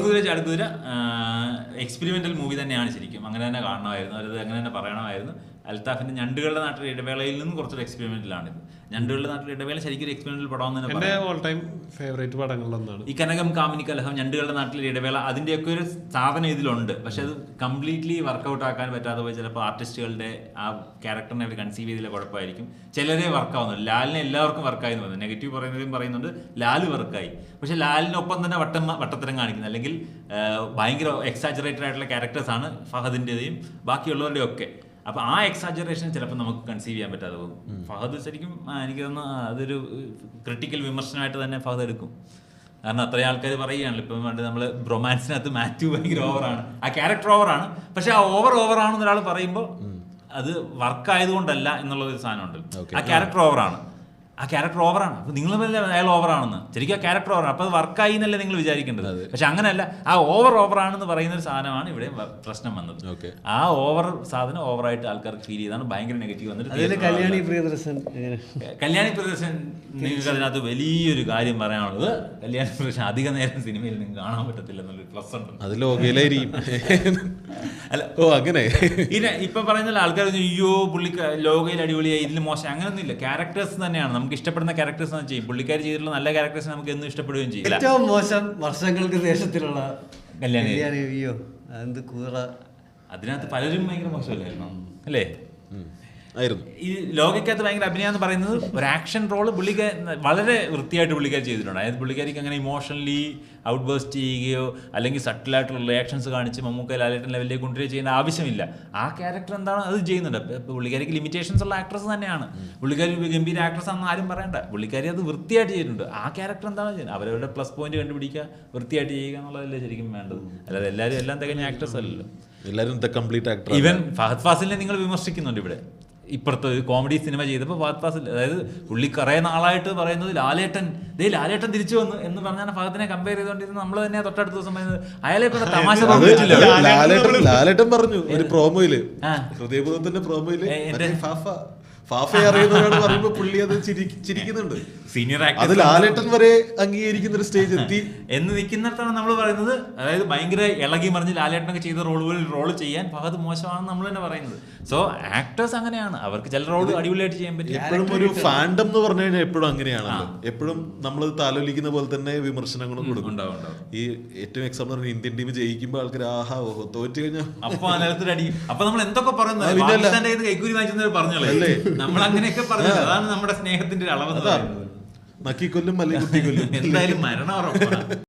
ഓടുകുതിര ചാടുകുതിര experimental movie തന്നെയാണ് ശരിക്കും. അങ്ങനെ തന്നെ കാണണമായിരുന്നു. അവരത് അങ്ങനെ തന്നെ പറയണമായിരുന്നു. അൽത്താഫിന്റെ ഞണ്ടുകളുടെ നാട്ടിലെ ഇടവേളയിൽ നിന്നും കുറച്ചൊരു എക്സ്പെരിമെന്റിലാണിത് ഞണ്ടുകളുടെ നാട്ടിലെ ഇടവേള ശരിക്കും ഒരു എക്സ്പെരിമെന്റൽ പടം തന്നെ എന്റെ ഓൾ ടൈം ഫേവറേറ്റ് പടങ്ങളിലൊന്നാണ് ഈ കനകം കാമിനി കലഹം ഞണ്ടുകളുടെ നാട്ടിലെ ഇടവേള അതിന്റെയൊക്കെ ഒരു സാധനം ഇതിലുണ്ട്. പക്ഷെ അത് കംപ്ലീറ്റ്ലി വർക്കൗട്ട് ആക്കാൻ പറ്റാതെ പോയി ചിലപ്പോൾ ആർട്ടിസ്റ്റുകളുടെ ആ ക്യാരക്ടറിനെ അവർ കൺസീവ് ചെയ്തില്ല കുഴപ്പമായിരിക്കും. ചിലരെ വർക്കാവുന്നുണ്ട് ലാലിനെ എല്ലാവർക്കും വർക്കായി എന്ന് പറയുന്നത് നെഗറ്റീവ് പറയുന്നവരും പറയുന്നുണ്ട് ലാൽ വർക്കായി പക്ഷെ ലാലിനൊപ്പം തന്നെ വട്ടം വട്ടത്തരം കാണിക്കുന്നത് അല്ലെങ്കിൽ ഭയങ്കര എക്സാജറേറ്റഡ് ആയിട്ടുള്ള ക്യാരക്ടേഴ്സാണ് ഫഹദിന്റെയും ബാക്കിയുള്ളവരുടെയും ഒക്കെ അപ്പൊ ആ എക്സാജറേഷൻ ചിലപ്പോൾ നമുക്ക് കൺസീവ് ചെയ്യാൻ പറ്റാതെ പോകും ഫഹദ് ശരിക്കും എനിക്ക് തോന്നുന്നു അതൊരു ക്രിട്ടിക്കൽ വിമർശനമായിട്ട് തന്നെ ഫഹദ് എടുക്കും. കാരണം അത്രയും ആൾക്കാർ പറയുകയാണല്ലോ ഇപ്പം പണ്ട് നമ്മൾ ബ്രൊമാൻസിനകത്ത് മാത്യു ഭയങ്കര ഓവറാണ് ആ ക്യാരക്ടർ ഓവറാണ് പക്ഷെ ആ ഓവർ ഓവറാണെന്ന് ഒരാൾ പറയുമ്പോൾ അത് വർക്ക് ആയതുകൊണ്ടല്ല എന്നുള്ള ഒരു സാധനമുണ്ട് ആ ക്യാരക്ടർ ഓവറാണ് ആ ക്യാരക്ടർ ഓവറാണ് അപ്പൊ നിങ്ങൾ അയാൾ ഓവറാണെന്ന് ശരിക്കും ആ ക്യാരക്ടർ ഓവറാണ് അപ്പോൾ അത് വർക്കായി എന്നല്ലേ നിങ്ങൾ വിചാരിക്കേണ്ടത്? പക്ഷെ അങ്ങനെയല്ല. ആ ഓവർ ഓവറാണെന്ന് പറയുന്ന ഒരു സാധനമാണ് ഇവിടെ പ്രശ്നം വന്നത്. ആ ഓവർ സാധനം ഓവറായിട്ട് ആൾക്കാർക്ക് ഫീൽ ചെയ്താണ്. ഭയങ്കര നെഗറ്റീവ് വന്നിട്ട് കല്യാണി. പ്രിയദർശൻ കല്യാണി പ്രിയദർശൻ നിങ്ങൾക്ക് അതിനകത്ത് വലിയൊരു കാര്യം പറയാനുള്ളത്. കല്യാണി പ്രദർശൻ അധിക നേരം സിനിമയിൽ നിങ്ങൾക്ക് കാണാൻ പറ്റത്തില്ല എന്നുള്ളൊരു പ്ലസ് ഉണ്ട്. അത് ലോകയിലായിരിക്കും അല്ല. ഓ അങ്ങനെ. ഇല്ല ഇപ്പൊ പറയുന്ന ആൾക്കാർ അയ്യോ പുള്ളി ലോകയിൽ അടിപൊളിയായി ഇതിൽ മോശം. അങ്ങനെയൊന്നും ഇല്ല ക്യാരക്ടേഴ്സ് തന്നെയാണ്. നമുക്ക് ഇഷ്ടപ്പെടുന്ന ക്യാരക്ടേഴ്സ് എന്ന് വെച്ചാൽ പുള്ളിക്കാർ ചെയ്തിട്ടുള്ള നല്ല ക്യാരക്ടേഴ്സ് നമുക്ക് എന്നും ഇഷ്ടപ്പെടുകയും ചെയ്യില്ല ഏറ്റവും മോശം വർഷങ്ങൾക്ക് ശേഷത്തിലുള്ള കല്യാണി. കല്യാണി അയ്യോ എന്ത് കൂറ അതിനകത്ത് പലരും ഭയങ്കര മോശമല്ലായിരുന്നു അല്ലേ. ആയിരുന്നു. ഈ ലോകയ്ക്കകത്ത് ഭയങ്കര അഭിനയം എന്ന് പറയുന്നത് ഒരു ആക്ഷൻ റോൾ പുള്ളിക്ക് വളരെ വൃത്തിയായിട്ട് പുള്ളിക്കാർ ചെയ്തിട്ടുണ്ട്. അതായത് പുള്ളിക്കാരിക്ക് അങ്ങനെ ഇമോഷണലി ഔട്ട് ബേസ്റ്റ് ചെയ്യുകയോ അല്ലെങ്കിൽ സട്ടിലായിട്ടുള്ള റിയാക്ഷൻസ് കാണിച്ച് മമ്മൂക്ക ലാലേട്ടൻ ലെവലിലേക്ക് കൊണ്ടുവരിക ചെയ്യേണ്ട ആവശ്യമില്ല. ആ ക്യാരക്ടർ എന്താണ് അത് ചെയ്യുന്നുണ്ട്. പുള്ളിക്കാരിക്ക് ലിമിറ്റേഷൻസ് ഉള്ള ആക്ട്രസ് തന്നെയാണ്. പുള്ളിക്കാരി ഗംഭീര ആക്ട്രസ് ആണെന്ന് ആരും പറയണ്ട. പുള്ളിക്കാരി അത് വൃത്തിയായിട്ട് ചെയ്തിട്ടുണ്ട്. ആ ക്യാരക്ടർ എന്താണ് ചെയ്യുന്നത്? അവരവരുടെ പ്ലസ് പോയിന്റ് കണ്ടുപിടിക്കുക വൃത്തിയായിട്ട് ചെയ്യുക എന്നുള്ളതല്ലേ ശരിക്കും വേണ്ടത്. അല്ലാതെ എല്ലാവരും എല്ലാം തികഞ്ഞ ആക്ട്രസ് അല്ലല്ലോ. എല്ലാവരും ഇവൻ കംപ്ലീറ്റ് ആക്ടർ ഈവൻ ഫഹദ് ഫാസിലിനെ നിങ്ങൾ വിമർശിക്കുന്നുണ്ട് ഇവിടെ. ഇപ്പുറത്ത് ഒരു കോമഡി സിനിമ ചെയ്തപ്പോൾ ഫഹദ് ഫാസിൽ അതായത് പുള്ളി കുറേ നാളായിട്ട് പറയുന്നത് ലാലേട്ടൻ. ദേ ലാലേട്ടൻ തിരിച്ചു വന്നു എന്ന് പറഞ്ഞാൽ ഫഹദിനെ കമ്പയർ ചെയ്തുകൊണ്ടിരുന്നത്. നമ്മൾ തന്നെ തൊട്ടടുത്ത ദിവസം പറയുന്നത് അയാളെ ഇപ്പൊ തമാശ ലാലേട്ടൻ ലാലേട്ടൻ പറഞ്ഞു ഒരു പ്രോമോയിൽ. ഹൃദയബോധത്തിന്റെ പ്രോമോയിൽ ഏ, എന്റെ- മറ്റേ ഫാഫ ഫാഫ അറിയുന്നവരാണ് പറയുമ്പോ പുള്ളി അത് ചിരിക്കുന്നുണ്ട്. സീനിയർ അത് ആക്ടർ ലാലേട്ടൻ വരെ അംഗീകരിക്കുന്ന ഒരു സ്റ്റേജ് എത്തി. എന്ന് നിൽക്കുന്നിടത്താണ് നമ്മൾ പറയുന്നത്. അതായത് ഭയങ്കര ഇളകി മറിഞ്ഞ് ലാലേട്ടനൊക്കെ ചെയ്ത റോളുകളിൽ റോൾ ചെയ്യാൻ ഫഹദ് മോശമാണെന്ന് നമ്മൾ തന്നെ പറയുന്നത്. സോ ആക്ടേഴ്സ് അങ്ങനെയാണ്. അവർക്ക് ചില റോൾ അടിപൊളിയായിട്ട് ചെയ്യാൻ പറ്റും. എപ്പോഴും ഒരു ഫാൻഡം എന്ന് പറഞ്ഞു കഴിഞ്ഞാൽ എപ്പോഴും അങ്ങനെയാണ് എപ്പോഴും നമ്മൾ താലോലിക്കുന്ന പോലെ തന്നെ വിമർശനങ്ങളും കൊടുക്കും. ഉണ്ടാവും, ഉണ്ടാവും. ഈ ഏറ്റവും എക്സാമ്പിൾ പറഞ്ഞാൽ ഇന്ത്യൻ ടീം ജയിക്കുമ്പോൾ ആൾക്കാർ ആഹാ ഓഹോ തോറ്റു കഴിഞ്ഞാൽ അപ്പൊ അടി അപ്പൊ നമ്മൾ എന്തൊക്കെ പറയുന്നത്? പിന്നല്ല. നമ്മൾ അങ്ങനെയൊക്കെ പറഞ്ഞു അതാണ് നമ്മുടെ സ്നേഹത്തിന്റെ ഒരു അളവ്. നക്കിക്കൊല്ലും അല്ലെങ്കിൽ എന്തായാലും മരണം ഉറപ്പാണ്.